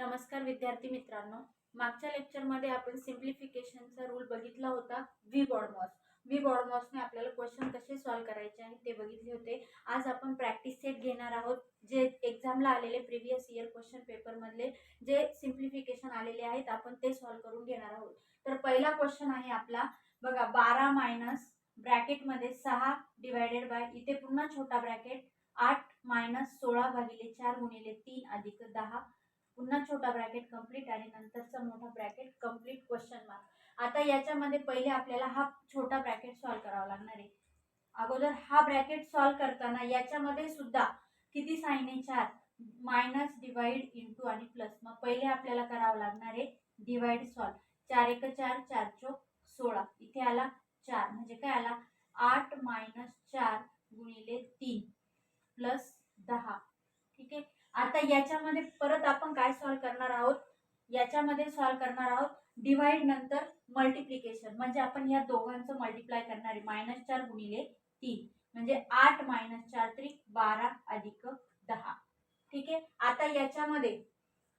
नमस्कार विद्यार्थी मित्रांनो. मागच्या लेक्चरमध्ये आपण सिम्प्लिफिकेशनचा रूल बघितला होता व्ही बॉडमॉस व्ही बॉडमॉसने आपल्याला क्वेश्चन कसे सॉल्व्ह करायचे आहे ते बघितले होते. आज आपण प्रॅक्टिस सेट घेणार आहोत जे एक्झामला आलेले प्रिव्हियस इयर क्वेश्चन पेपरमधले जे सिम्प्लिफिकेशन आलेले आहेत आपण ते सॉल्व्ह करून घेणार आहोत. तर पहिला क्वेश्चन आहे आपला बघा बारा मायनस ब्रॅकेटमध्ये सहा डिवायडेड बाय इथे पुन्हा छोटा ब्रॅकेट आठ मायनस सोळा भागिले चार गुणिले तीन अधिक दहा. पुन्हा छोटा ब्रॅकेट कंप्लीट आणि नंतरचा मोठा ब्रॅकेट कंप्लीट क्वेश्चन मार्क आता याच्यामध्ये पहिले आपल्याला हा छोटा ब्रॅकेट सॉल्व्ह करावा लागणार आहे. अगोदर हा ब्रॅकेट सॉल्व्ह करताना याच्यामध्ये सुद्धा किती साईन आहे? चार. मायनस डिवाइड इंटू आणि प्लस मग पहिले आपल्याला करावं लागणार आहे डिवाइड सॉल्व चार एक चार चार चोक सोळा. इथे आला चार. म्हणजे काय आला? आठ मायनस चार गुणिले तीन. प्लस दहा. आता याच्यामध्ये परत आपण काय सॉल्व करणार आहोत? याच्यामध्ये सॉल्व करणार आहोत डिवाइड नंतर मल्टिप्लिकेशन म्हणजे आपण या दोघांचं मल्टिप्लाय करणार आहे मायनस चार गुणिले तीन. म्हणजे आठ मायनस चार त्रिक बारा अधिक दहा. ठीक आहे? आता याच्यामध्ये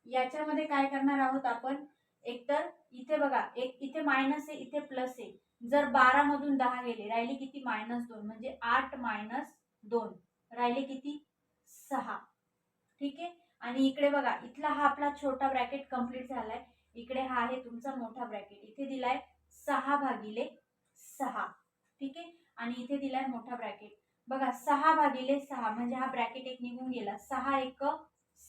याच्यामध्ये काय करणार आहोत आपण? एकतर इथे बघा एक इथे मायनस आहे इथे प्लस आहे. जर बारा मधून दहा गेले राहिले किती? मायनस दोन. म्हणजे आठ मायनस दोन. राहिले किती? सहा. ठीक आहे? आणि इकडे बघा इथला हा आपला छोटा ब्रॅकेट कंप्लीट झालाय. इकडे हा आहे तुमचा मोठा ब्रॅकेट इथे दिलाय सहा भागिले सहा. ठीक आहे? आणि इथे दिलाय मोठा ब्रॅकेट बघा सहा भागिले सहा म्हणजे हा ब्रॅकेट एक निघून गेला. सहा एक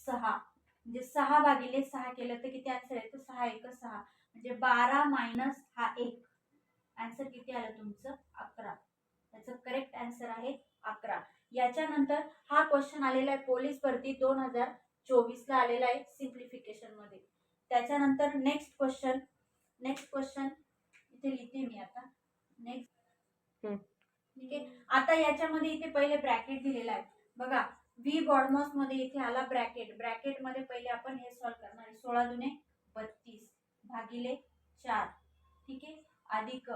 सहा. म्हणजे सहा भागिले सहा केलं तर किती आन्सर येतो? सहा एक सहा. म्हणजे बारा मायनस हा एक. आन्सर किती आलं तुमचं? अकरा. त्याचं करेक्ट आन्सर आहे अकरा. याच्यानंतर हा क्वेश्चन आलेला आहे. पोलीस भरती दोन हजार चोवीसला आलेला आहे सिम्प्लिफिकेशनमध्ये. त्याच्यानंतर नेक्स्ट क्वेश्चन नेक्स्ट क्वेश्चन इथे लिहिते मी आता. नेक्स्ट. ठीक आहे. आता याच्यामध्ये इथे पहिले ब्रॅकेट दिलेला आहे. बघा व्ही बॉडमॉसमध्ये इथे आला ब्रॅकेट ब्रॅकेटमध्ये पहिले आपण हे सॉल्व्ह करणार आहे. सोळा दुने बत्तीस भागिले चार. ठीक आहे? अधिक.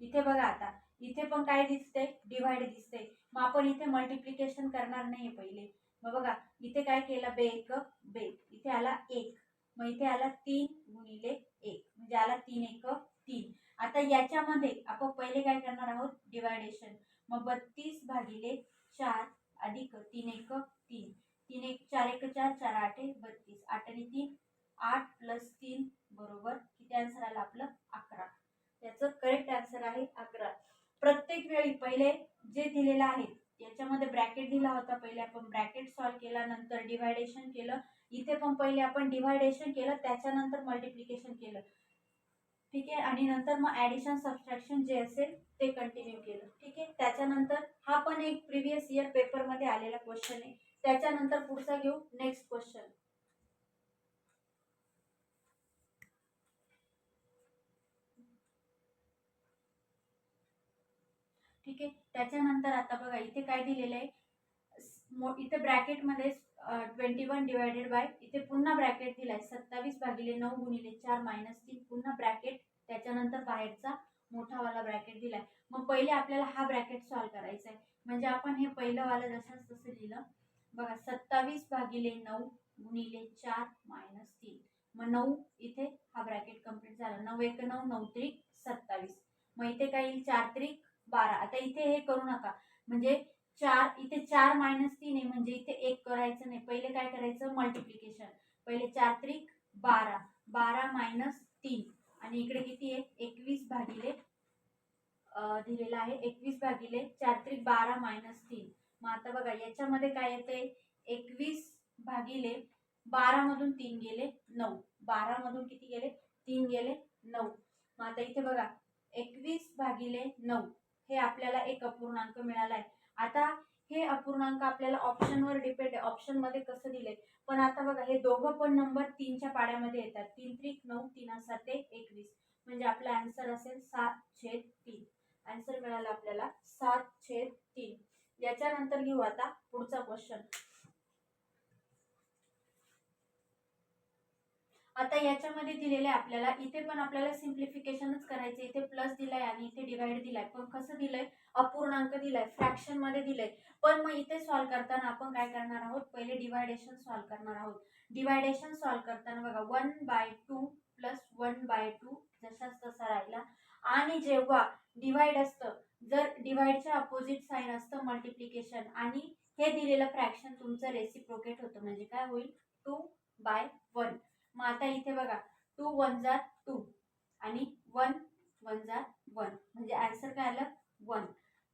इथे बघा आता. इथे पण काय दिसतंय? डिवाइड दिसतंय. मग आपण इथे मल्टिप्लिकेशन करणार नाही पहिले. मग बघा इथे काय केलं? बे एक बे इथे आला एक. मग इथे आला तीन गुणिले एक. म्हणजे आला तीन एक तीन. आता याच्यामध्ये आपण पहिले काय करणार आहोत? डिवायडेशन मग बत्तीस भागिले चार अधिक तीन एक तीन. तीन एक चार एक चार चार आठ एक बत्तीस. आठ आणि तीन आठ प्लस तीन बरोबर किती आन्सर आला आपलं? अकरा. त्याचं करेक्ट आन्सर आहे अकरा. प्रत्येक वेळी पहिले जे दिलेलं आहे याच्यामध्ये ब्रॅकेट दिला होता पहिले आपण ब्रॅकेट सॉल्व केला नंतर डिवायडेशन केलं इथे पण पहिले आपण डिवायडेशन केलं त्याच्यानंतर मल्टिप्लिकेशन केलं. ठीक आहे? आणि नंतर मग ॲडिशन सबस्ट्रॅक्शन जे असेल ते कंटिन्यू केलं. ठीक आहे? त्याच्यानंतर हा पण एक प्रिव्हियस इयर पेपरमध्ये आलेला क्वेश्चन आहे. त्याच्यानंतर पुढचा घेऊ नेक्स्ट क्वेश्चन ठीक आहे? त्याच्यानंतर आता बघा इथे काय दिलेलं आहे? मो- इथे ब्रॅकेटमध्ये ट्वेंटी वन डिवायडेड बाय इथे पुन्हा ब्रॅकेट दिलाय. सत्तावीस भागिले नऊ गुणिले चार मायनस तीन पुन्हा ब्रॅकेट त्याच्यानंतर बाहेरचा मोठावाला ब्रॅकेट दिला आहे मग पहिले आपल्याला हा ब्रॅकेट सॉल्व करायचा आहे. म्हणजे आपण हे पहिलंवालं जसंच तसं लिहिलं. बघा सत्तावीस भागिले नऊ गुणिले चार मायनस तीन. मग नऊ इथे हा ब्रॅकेट कंप्लीट झाला. नऊ एक नऊ नऊ त्रिक सत्तावीस. मग इथे काय येईल? चार त्रिक बारा. आता इथे हे करू नका. म्हणजे चार इथे चार मायनस तीन आहे म्हणजे इथे एक करायचं नाही. पहिले काय करायचं? मल्टिप्लिकेशन पहिले चार त्रिक बारा. बारा मायनस तीन. आणि इकडे किती आहे? एकवीस भागिले दिलेला दिलेलं आहे. एकवीस भागिले चार त्रिक बारा मायनस तीन. मग आता बघा याच्यामध्ये काय येते एकवीस भागिले बारा मधून तीन गेले नऊ. बारा मधून किती गेले? तीन गेले नऊ. मग आता इथे बघा एकवीस भागिले नऊ. हे आपल्याला एक अपूर्णांक मिळाला आहे आता हे अपूर्णांक आपल्याला ऑप्शनवर डिपेंड आहे. ऑप्शनमध्ये कसं दिलंय? पण आता बघा हे दोघं पण नंबर तीनच्या पाड्यामध्ये येतात. तीन त्रिक नऊ तीन सात एकवीस. म्हणजे आपला आन्सर असेल सात छेद तीन. आन्सर मिळाला आपल्याला सात छेद तीन. याच्यानंतर घेऊ आता पुढचा क्वेश्चन आता याच्यामध्ये दिलेले आहे आपल्याला इथे पण आपल्याला सिम्प्लिफिकेशनच करायचे. इथे प्लस दिलाय आणि इथे डिवाइड दिलाय. पण कसं दिलंय? अपूर्णांक दिलाय. फ्रॅक्शनमध्ये दिलंय. पण मग इथे सॉल्व्ह करताना आपण काय करणार आहोत? पहिले डिवायडेशन सॉल्व्ह करणार आहोत. डिवायडेशन सॉल्व्ह करताना बघा one by two plus one by two जसाच तसा राहिला. आणि जेव्हा डिवाइड असतं जर डिवाइडच्या अपोजिट साईन असतं मल्टिप्लिकेशन आणि हे दिलेलं फ्रॅक्शन तुमचं रेसिप्रोकेट होतं. म्हणजे काय होईल? टू बाय मग आता इथे बघा टू वन जा टू आणि वन वन जा वन म्हणजे आन्सर काय आलं? वन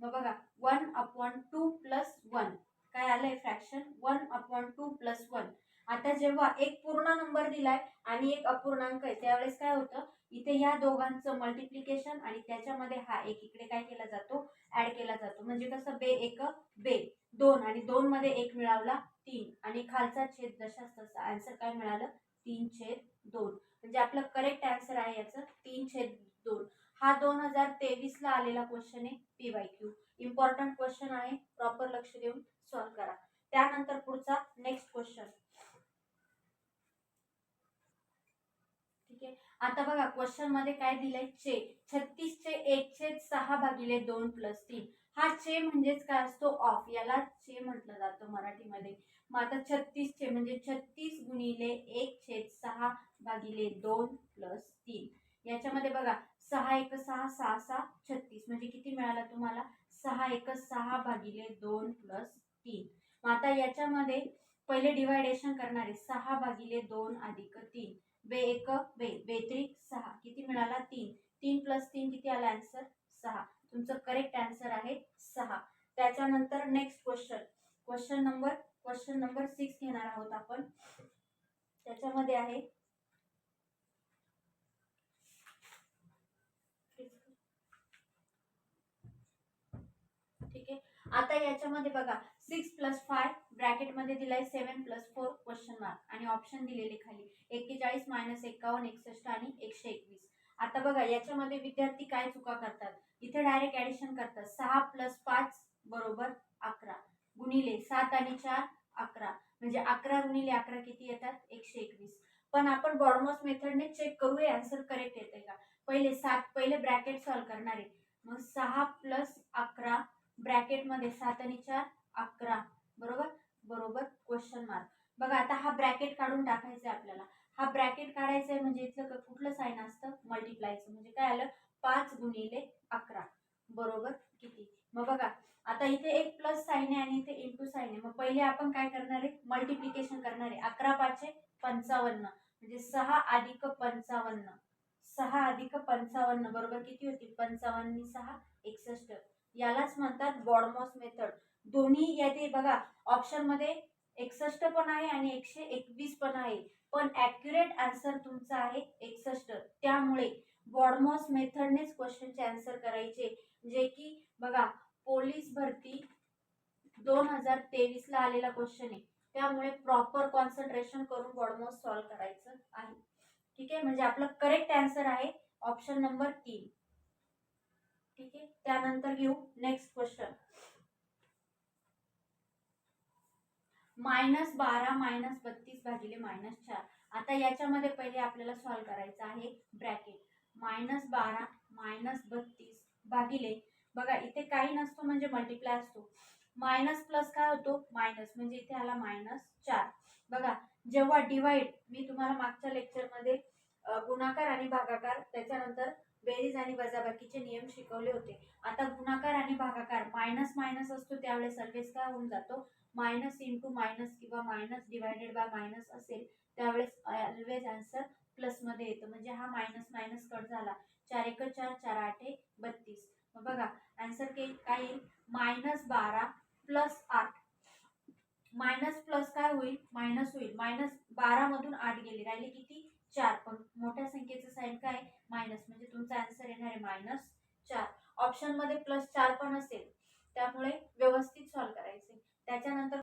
मग बघा one upon two plus one काय आलंय? Fraction one upon two plus one आता जेव्हा एक पूर्ण नंबर दिलाय आणि एक अपूर्णांक आहे त्यावेळेस काय होतं? इथे ह्या दोघांचं मल्टिप्लिकेशन आणि त्याच्यामध्ये हा एक इकडे काय केला जातो? ऍड केला जातो. म्हणजे कसं? बे एक बे. दोन आणि दोन मध्ये एक मिळावला तीन. आणि खालचा छेद जशाच तसा. आन्सर काय मिळालं? तीन छेद दोन. म्हणजे आपलं करेक्ट आन्सर आहे याचं तीन छेद दोन. हा दोन हजार तेवीस ला आलेला क्वेश्चन आहे P Y Q important question आहे प्रॉपर लक्ष देऊन सॉल्व्ह करा. त्यानंतर पुढचा नेक्स्ट क्वेश्चन ठीक आहे? आता बघा क्वेश्चनमध्ये काय दिलंय? चे छत्तीस चे एक छेद सहा भागिले दोन प्लस तीन. हा चे म्हणजेच काय असतो? ऑफ. याला चे म्हटलं जातं मराठीमध्ये. मग आता छत्तीस चे म्हणजे छत्तीस गुणिले एक छेद सहा भागिले दोन प्लस तीन. याच्यामध्ये बघा सहा एक सहा सहा सहा छत्तीस. म्हणजे किती मिळाला तुम्हाला? सहा एक सहा भागिले दोन प्लस तीन. मग आता याच्यामध्ये पहिले डिवायडेशन करणारे सहा भागिले दोन अधिक तीन. बे एक बे बेत्रिक सहा. किती मिळाला? तीन. तीन प्लस तीन किती आला? आन्सर सहा. तुमचं करेक्ट आन्सर आहे सहा. त्याच्यानंतर next question question number question number six घेणार आहोत आपण. त्याच्यामध्ये आहे. ठीक आहे. आता याच्यामध्ये बघा सिक्स प्लस फाय ब्रॅकेटमध्ये दिलाय seven plus four question mark आणि ऑप्शन दिलेले खाली. एक्केचाळीस मायनस एकावन्न एकसष्ट आणि एकशे एकवीस. आता बघा याच्यामध्ये विद्यार्थी काय चुका करतात? इथं डायरेक्ट ऍडिशन करतात. सहा प्लस पाच बरोबर अकरा. गुणिले सात आणि चार अकरा. म्हणजे अकरा गुणिले अकरा किती येतात? एकशे एकवीस. पण आपण बॉडमॉस मेथडने चेक करूया. आन्सर करेक्ट येते का? पहिले सात पहिले ब्रॅकेट सॉल्व करणारे. मग सहा प्लस अकरा ब्रॅकेटमध्ये सात आणि चार अकरा. बरोबर? बरोबर क्वेश्चन मार्क बघा आता हा ब्रॅकेट काढून टाकायचा आहे आपल्याला. हा ब्रॅकेट काढायचा आहे म्हणजे इथलं कुठलं साईन असतं? मल्टिप्लायचं म्हणजे काय आलं? पाच गुणिले अकरा. बरोबर? किती? मग बघा आता इथे एक प्लस साईन आहे आणि इथे इंटू साईन आहे. मग पहिले आपण काय करणार आहे? मल्टिप्लिकेशन करणार आहे. अकरा पाचशे पंचावन्न. म्हणजे सहा अधिक पंचावन्न. सहा अधिक पंचावन्न बरोबर किती होती? पंचावन्न सहा एकसष्ट. यालाच म्हणतात बॉडमॉस मेथड दोन्ही यादी बघा ऑप्शनमध्ये एकसष्ट पण आहे आणि एकशे एकवीस पण आहे. पण ॲक्युरेट आन्सर तुमचा आहे एकसष्ट. त्यामुळे बॉडमॉस मेथडनेच क्वेश्चनचे आन्सर करायचे. जे की बघा पोलीस भरती दोन हजार तेवीसला आलेला क्वेश्चन आहे. त्यामुळे प्रॉपर कॉन्सन्ट्रेशन करून बॉडमॉस सॉल्व करायचं आहे. ठीक आहे? म्हणजे आपलं करेक्ट आन्सर आहे ऑप्शन नंबर तीन. ठीक आहे? त्यानंतर घेऊ नेक्स्ट क्वेश्चन. मायनस बारा मायनस बत्तीस भागिले मायनस चार. आता याच्यामध्ये पहिले आपल्याला सॉल्व्ह करायचं आहे ब्रॅकेट. मायनस बारा मायनस बत्तीस भागिले बघा इथे काही नसतो म्हणजे मल्टिप्लाय असतो. मायनस प्लस काय होतो? मायनस. म्हणजे इथे आला मायनस चार. बघा जेव्हा डिवाइड मी तुम्हाला मागच्या लेक्चरमध्ये गुणाकार आणि भागाकार त्याच्यानंतर बेरीज आणि वजाबाकीचे नियम शिकवले होते. आता गुणाकार आणि भागाकार मायनस मायनस असतो त्यावेळेस सर्वेस काय होऊन जातो? मायनस इंटू मायनस किंवा मायनस डिवायडेड बाय मायनस असेल त्यावेळेस ऑलवेज आन्सर प्लसमध्ये येतं. म्हणजे हा मायनस मायनस कट झाला. चार एक चार चार आठ एक बत्तीस. मग बघा आन्सर के काय येईल? मायनस बारा प्लस आठ. मायनस प्लस काय होईल? मायनस होईल. मायनस बारामधून आठ गेले. राहिले किती? चार. पण मोठ्या संख्येचं साईन काय मायनस म्हणजे तुमचा आन्सर येणार आहे मायनस चार. ऑप्शनमध्ये प्लस चार पण असेल. त्यामुळे व्यवस्थित सॉल्व्ह करायचे. त्याच्यानंतर